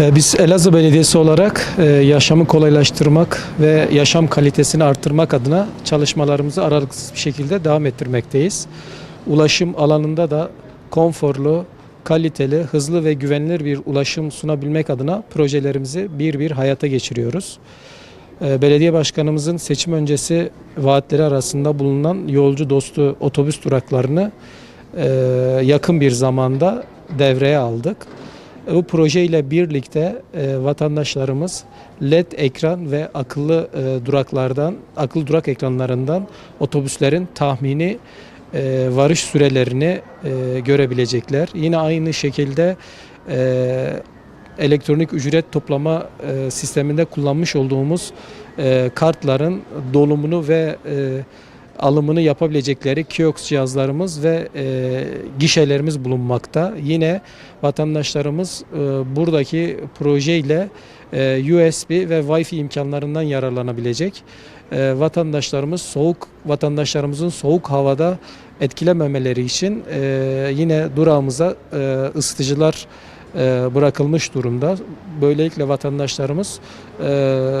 Ee, Biz Elazığ Belediyesi olarak e, yaşamı kolaylaştırmak ve yaşam kalitesini arttırmak adına çalışmalarımızı aralıksız bir şekilde devam ettirmekteyiz. Ulaşım alanında da konforlu, kaliteli, hızlı ve güvenilir bir ulaşım sunabilmek adına projelerimizi bir bir hayata geçiriyoruz. Ee, Belediye başkanımızın seçim öncesi vaatleri arasında bulunan yolcu dostu otobüs duraklarını e, yakın bir zamanda devreye aldık. Bu projeyle birlikte e, vatandaşlarımız LED ekran ve akıllı e, duraklardan, akıllı durak ekranlarından otobüslerin tahmini e, varış sürelerini e, görebilecekler. Yine aynı şekilde e, elektronik ücret toplama e, sisteminde kullanmış olduğumuz e, kartların dolumunu ve e, alımını yapabilecekleri kiosk cihazlarımız ve e, gişelerimiz bulunmakta. Yine vatandaşlarımız e, buradaki projeyle e, USB ve Wi-Fi imkanlarından yararlanabilecek. E, vatandaşlarımız soğuk vatandaşlarımızın soğuk havada etkilememeleri için e, yine durağımıza e, ısıtıcılar bırakılmış durumda. Böylelikle vatandaşlarımız e,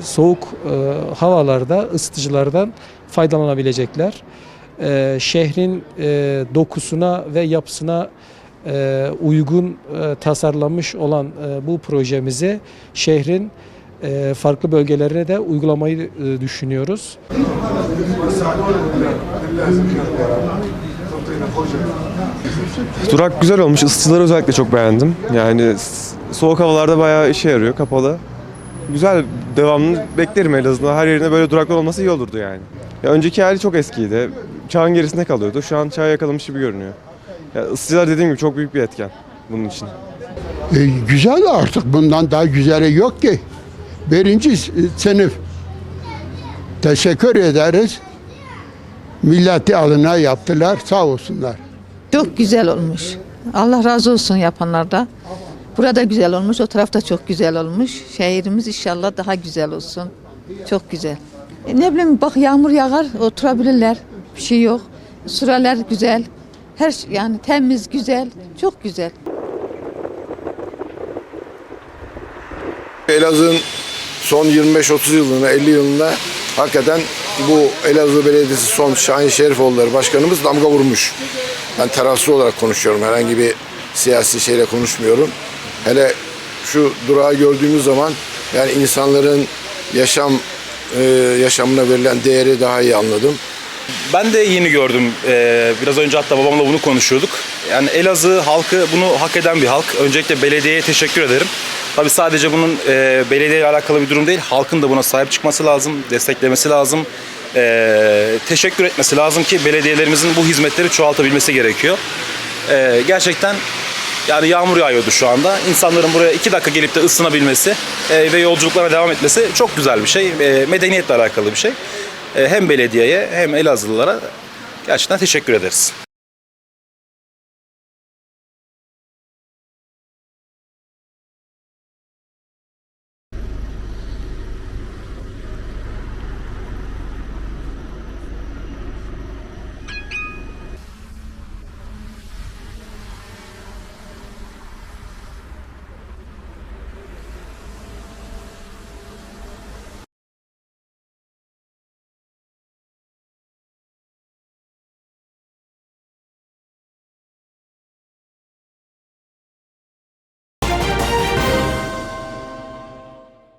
soğuk e, havalarda ısıtıcılardan faydalanabilecekler. E, şehrin e, dokusuna ve yapısına e, uygun e, tasarlanmış olan e, bu projemizi şehrin e, farklı bölgelerine de uygulamayı e, düşünüyoruz. Durak güzel olmuş. Isıtıcıları özellikle çok beğendim. Yani soğuk havalarda bayağı işe yarıyor kapalı. Güzel devamını beklerim en azından. Her yerine böyle duraklar olması iyi olurdu yani. Ya önceki hali çok eskiydi. Çağın gerisinde kalıyordu. Şu an çağı yakalamış gibi görünüyor. Ya ısıtıcılar dediğim gibi çok büyük bir etken bunun için. E, güzel artık bundan daha güzeli yok ki. Birinci s- sınıf. Teşekkür ederiz. Milleti adına yaptılar sağ olsunlar. Çok güzel olmuş. Allah razı olsun yapanlarda. Burada güzel olmuş, o tarafta çok güzel olmuş. Şehrimiz inşallah daha güzel olsun. Çok güzel. E ne bileyim bak yağmur yağar, oturabilirler. Bir şey yok. Süreler güzel. Her şey yani temiz, güzel, çok güzel. Elazığ'ın son 25-30 yılında, 50 yılında hakikaten bu Elazığ Belediyesi son Şahin Şerifoğulları Başkanımız damga vurmuş. Ben tarafsız olarak konuşuyorum. Herhangi bir siyasi şeyle konuşmuyorum. Hele şu durağı gördüğümüz zaman yani insanların yaşam e, yaşamına verilen değeri daha iyi anladım. Ben de yeni gördüm. Ee, biraz önce hatta babamla bunu konuşuyorduk. Yani Elazığ halkı bunu hak eden bir halk. Öncelikle belediyeye teşekkür ederim. Tabii sadece bunun e, belediyeyle alakalı bir durum değil. Halkın da buna sahip çıkması lazım, desteklemesi lazım. Ee, teşekkür etmesi lazım ki belediyelerimizin bu hizmetleri çoğaltabilmesi gerekiyor. Ee, gerçekten yani yağmur yağıyordu şu anda. İnsanların buraya iki dakika gelip de ısınabilmesi e, ve yolculuklara devam etmesi çok güzel bir şey. E, medeniyetle alakalı bir şey. E, hem belediyeye hem Elazığlılara gerçekten teşekkür ederiz.